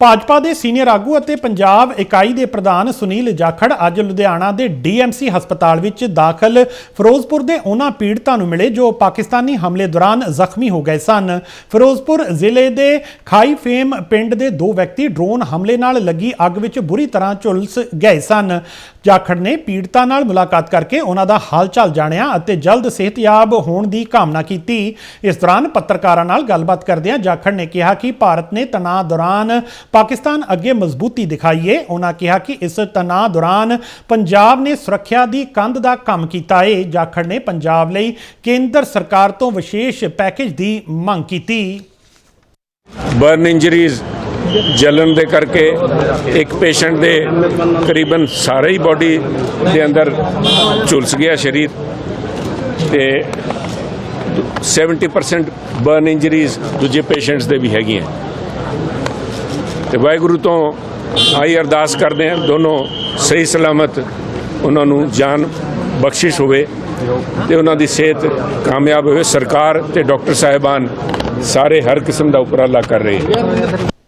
ਭਾਜਪਾ ਦੇ ਸੀਨੀਅਰ ਆਗੂ ਅਤੇ ਪੰਜਾਬ ਇਕਾਈ ਦੇ ਪ੍ਰਧਾਨ ਸੁਨੀਲ ਜਾਖੜ ਅੱਜ ਲੁਧਿਆਣਾ ਦੇ ਡੀਐਮਸੀ ਹਸਪਤਾਲ ਵਿੱਚ ਦਾਖਲ ਫਿਰੋਜ਼ਪੁਰ ਦੇ ਉਹਨਾਂ ਪੀੜਤਾਂ ਨੂੰ ਮਿਲੇ ਜੋ ਪਾਕਿਸਤਾਨੀ ਹਮਲੇ ਦੌਰਾਨ ਜ਼ਖਮੀ ਹੋ ਗਏ ਸਨ। ਫਿਰੋਜ਼ਪੁਰ ਜ਼ਿਲ੍ਹੇ ਦੇ ਖਾਈ ਫੇਮ ਪਿੰਡ ਦੇ ਦੋ ਵਿਅਕਤੀ ਡਰੋਨ ਹਮਲੇ ਨਾਲ ਲੱਗੀ ਅੱਗ ਵਿੱਚ ਬੁਰੀ ਤਰ੍ਹਾਂ ਝੁਲਸ ਗਏ ਸਨ। ਜਾਖੜ ਨੇ ਪੀੜਤਾਂ ਨਾਲ ਮੁਲਾਕਾਤ ਕਰਕੇ ਉਹਨਾਂ ਦਾ ਹਾਲ-ਚਾਲ ਜਾਣਿਆ ਅਤੇ ਜਲਦ ਸਿਹਤਯਾਬ ਹੋਣ ਦੀ ਕਾਮਨਾ ਕੀਤੀ। ਇਸ ਦੌਰਾਨ ਪੱਤਰਕਾਰਾਂ ਨਾਲ ਗੱਲਬਾਤ ਕਰਦਿਆਂ ਜਾਖੜ ਨੇ ਕਿਹਾ ਕਿ ਭਾਰਤ ਨੇ ਤਣਾਅ ਦੌਰਾਨ ਪਾਕਿਸਤਾਨ ਅੱਗੇ ਮਜ਼ਬੂਤੀ ਦਿਖਾਈਏ ਏ ਉਹਨਾਂ ਕਿਹਾ ਕਿ ਇਸ ਤਣਾਅ ਦੌਰਾਨ ਪੰਜਾਬ ਨੇ ਸੁਰੱਖਿਆ ਦੀ ਕੰਧ ਦਾ ਕੰਮ ਕੀਤਾ ਏ। ਜਾਖੜ ਨੇ ਪੰਜਾਬ ਲਈ ਕੇਂਦਰ ਸਰਕਾਰ ਤੋਂ ਵਿਸ਼ੇਸ਼ ਪੈਕੇਜ ਦੀ ਮੰਗ ਕੀਤੀ। ਬਰਨ ਇੰਜਰੀਜ਼ ਜਲਨ ਦੇ ਕਰਕੇ ਇੱਕ ਪੇਸ਼ੈਂਟ ਦੇ ਕਰੀਬਨ ਸਾਰੇ ਹੀ ਬਾਡੀ ਦੇ ਅੰਦਰ ਝੁਲਸ ਗਿਆ ਸਰੀਰ ਤੇ 70% ਬਰਨ ਇੰਜਰੀਜ਼ ਦੂਜੇ ਪੇਸ਼ੈਂਟਸ ਦੇ ਵੀ ਹੈਗੀਆਂ। ਤੇ ਵਾਹਿਗੁਰੂ ਤੋਂ ਆਈ ਅਰਦਾਸ ਕਰਦੇ ਹਾਂ, ਦੋਨੋਂ ਸਹੀ ਸਲਾਮਤ ਉਹਨਾਂ ਨੂੰ ਜਾਨ ਬਖਸ਼ਿਸ਼ ਹੋਵੇ ਤੇ ਉਹਨਾਂ ਦੀ ਸਿਹਤ ਕਾਮਯਾਬ ਹੋਵੇ। ਸਰਕਾਰ ਤੇ ਡਾਕਟਰ ਸਾਹਿਬਾਨ ਸਾਰੇ ਹਰ ਕਿਸਮ ਦਾ ਉਪਰਾਲਾ ਕਰ ਰਹੇ